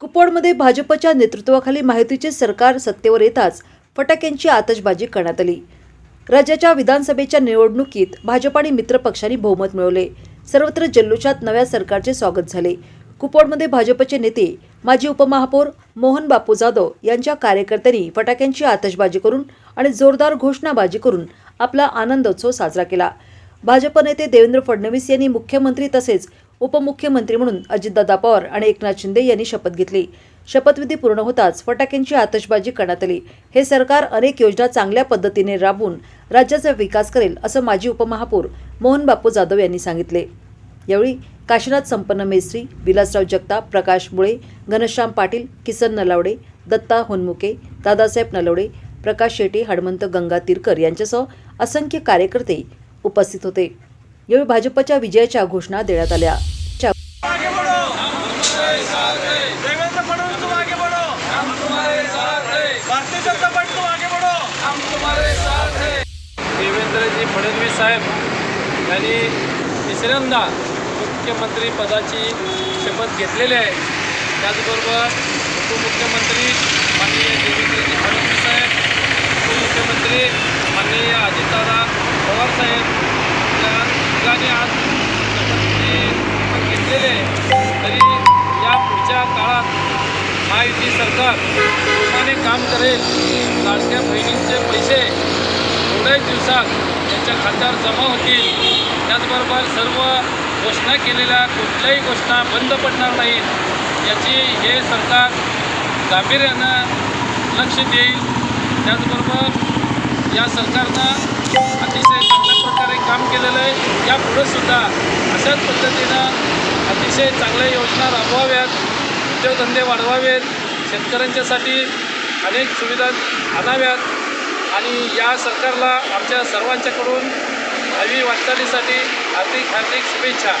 कुपवाडमध्ये भाजपच्या नेतृत्वाखाली माहितीचे सरकार सत्तेवर येताच फटाक्यांची आतषबाजी करण्यात आली. राज्याच्या विधानसभेच्या निवडणुकीत भाजप आणि मित्रपक्षांनी बहुमत मिळवले. सर्वत्र जल्लोषात नव्या सरकारचे स्वागत झाले. कुपवाडमध्ये भाजपचे नेते माजी उपमहापौर मोहन बापू जाधव यांच्या कार्यकर्त्यांनी फटाक्यांची आतषबाजी करून आणि जोरदार घोषणाबाजी करून आपला आनंदोत्सव साजरा केला. भाजप नेते देवेंद्र फडणवीस यांनी मुख्यमंत्री तसेच उपमुख्यमंत्री म्हणून अजितदादा पवार आणि एकनाथ शिंदे यांनी शपथ घेतली. शपथविधी पूर्ण होताच फटाक्यांची आतषबाजी करण्यात आली. हे सरकार अनेक योजना चांगल्या पद्धतीने राबवून राज्याचा विकास करेल असं माजी उपमहापौर मोहन बापू जाधव यांनी सांगितले. यावेळी काशीनाथ संपन्न मेस्त्री विलासराव जगताप प्रकाश मुळे घनश्याम पाटील किसन नलावडे दत्ता होनमुके दादासाहेब नलवडे प्रकाश शेटे हनुमंत गंगा तिरकर यांच्यासह असंख्य कार्यकर्ते उपस्थित होते. यावेळी भाजपच्या विजयाच्या घोषणा देण्यात आल्या. देवेंद्र फडणवीस तुम आगे बढ़ो हम तुम्हारे साथ भारतीय जनता पार्टी तुम आगे बढ़ो हम तुम्हारे साथ देवेंद्रजी फडणवीस साहेब यांनी तिसऱ्यांदा मुख्यमंत्री पदाची शपथ घेतलेली आहे. त्याचबरोबर उपमुख्यमंत्री माननीय देवेंद्रजी फडणवीस साहेब उपमुख्यमंत्री माननीय अजितदादा पवार साहेब या ठिकाणी आज सरकार जोमाने काम करेल. लाडक्या बहिणींचे पैसे थोड्याच दिवसात त्यांच्या खात्यावर जमा होतील. त्याचबरोबर सर्व घोषणा केलेल्या कुठल्याही घोषणा बंद पडणार नाहीत. याची हे सरकार गांभीर्यानं लक्ष देईल. त्याचबरोबर या सरकारनं अतिशय चांगल्या प्रकारे काम केलेलं आहे. यापुढे सुद्धा अशाच पद्धतीनं अतिशय चांगल्या योजना राबवाव्यात. उद्योगधंदे वाढवावेत. शेतकऱ्यांच्यासाठी अनेक सुविधा आणाव्यात आणि या सरकारला आमच्या सर्वांच्याकडून भावी वाटचालीसाठी हार्दिक हार्दिक शुभेच्छा.